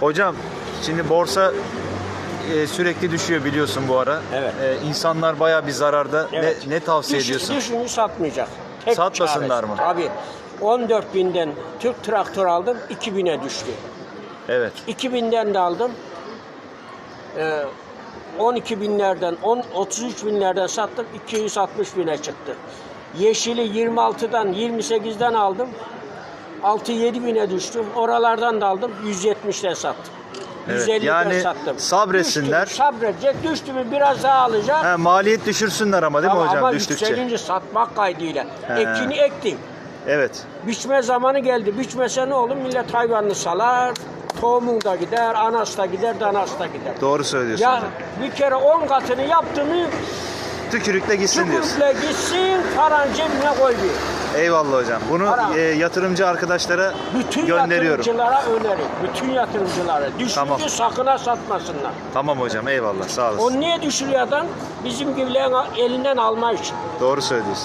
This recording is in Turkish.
Hocam şimdi borsa e, sürekli düşüyor biliyorsun bu ara. Evet. E, insanlar bayağı bir zararda. Evet. Ne, ne tavsiye Düş- ediyorsun? Düşünü satmayacak. Tek Satmasınlar çaresi. mı? Tabii. 14 binden Türk traktör aldım 2000'e düştü. Evet. 2000'den de aldım. Ee, 12 binlerden, 10, 33 binlerden sattım, 260 bine çıktı. Yeşili 26'dan, 28'den aldım. 6-7 bine düştü. Oralardan da aldım, 170'den sattım. Evet, 150'den yani sattım. sabretsinler. Düştü, sabredecek, düştü mü biraz daha alacak. Ha, maliyet düşürsünler ama değil mi ama, hocam ama düştükçe? yükselince satmak kaydıyla. He. Ekini ektin. Evet. Biçme zamanı geldi. Biçmese ne olur? Millet hayvanını salar. Tohumun da gider, anas da gider, danas da gider. Doğru söylüyorsun. Ya hocam. bir kere 10 katını yaptı mı Tükürükle gitsin diyorsun. tükürükle gitsin, paran cebine koy. Eyvallah hocam. Bunu Ara. e, yatırımcı arkadaşlara Bütün gönderiyorum. yatırımcılara önerim. Bütün yatırımcılara. Düşünce Tamam. sakına satmasınlar. Tamam hocam eyvallah sağ olasın. O niye düşürüyor adam? Bizim gibilerin elinden alma için. Doğru söylüyorsun.